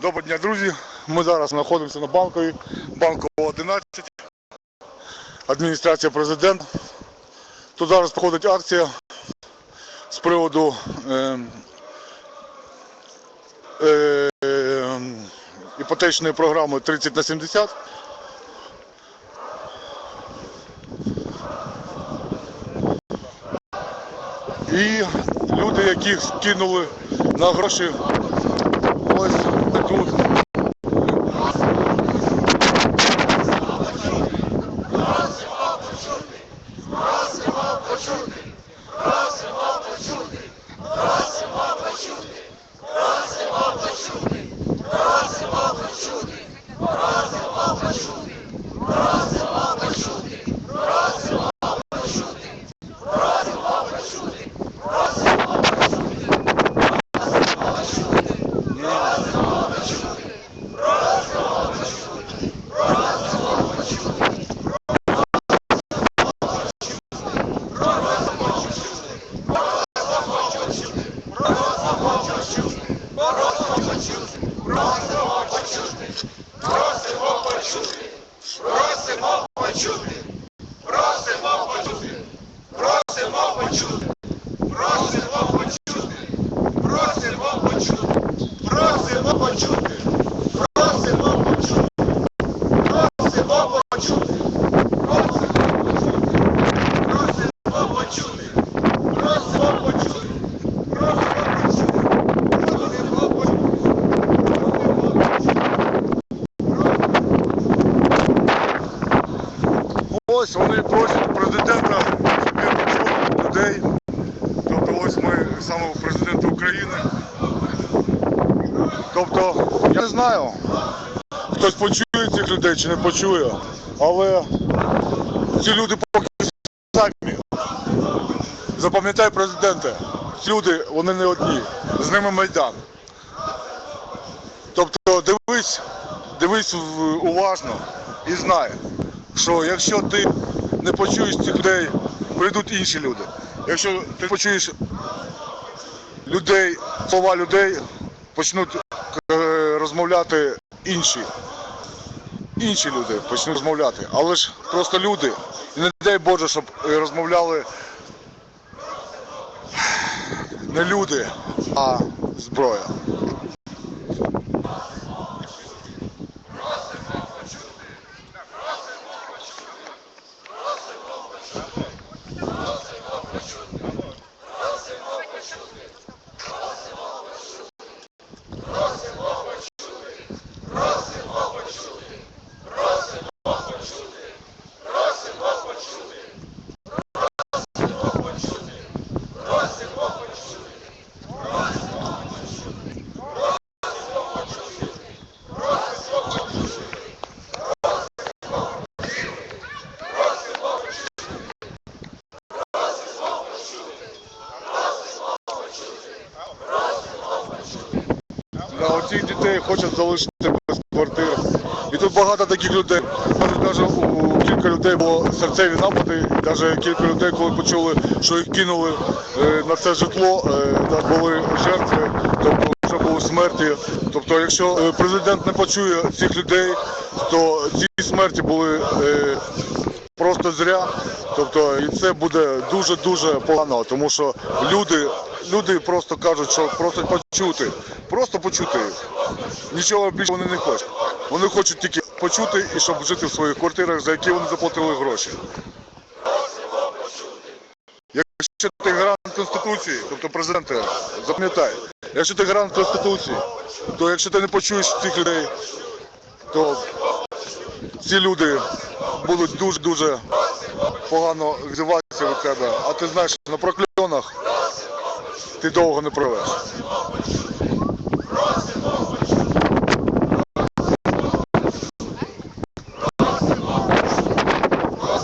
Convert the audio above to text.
Доброго дня, друзі. Ми зараз знаходимося на банковій, банкова 11, адміністрація президента. Тут зараз проходить акція з приводу е, е, іпотечної програми 30 на 70. І люди, яких скинули на гроші, Просимо почути! Ось вони просять президента, щоб він почув людей. Тобто ось ми саме президента України. Тобто, я не знаю, хтось почує цих людей чи не почує, але ці люди поки самі. Запам'ятай президенте, ці люди, вони не одні, з ними Майдан. Тобто дивись, дивись уважно і знай, що якщо ти не почуєш цих людей, прийдуть інші люди. Якщо ти почуєш людей, слова людей, почнуть е, розмовляти інші. Інші люди почнуть розмовляти. Але ж просто люди. І не дай Боже, щоб е, розмовляли не люди, а зброя. Оцих дітей хочуть залишити без квартир. І тут багато таких людей. Навіть у кілька людей було серцеві напади, навіть кілька людей, коли почули, що їх кинули е, на це житло, е, були жертви, тобто вже були смерті. Тобто, якщо е, президент не почує цих людей, то ці смерті були просто зря. Тобто і це буде дуже-дуже погано, тому що люди, люди просто кажуть, що просять почути. Просто почути. Нічого більше вони не хочуть. Вони хочуть тільки почути і щоб жити в своїх квартирах, за які вони заплатили гроші. Якщо ти гарант Конституції, тобто президенте, запам'ятай, якщо ти гарант Конституції, то якщо ти не почуєш цих людей, то ці люди будуть дуже-дуже погано відзиватися від тебе. А ти знаєш, на прокльонах ти довго не провеш.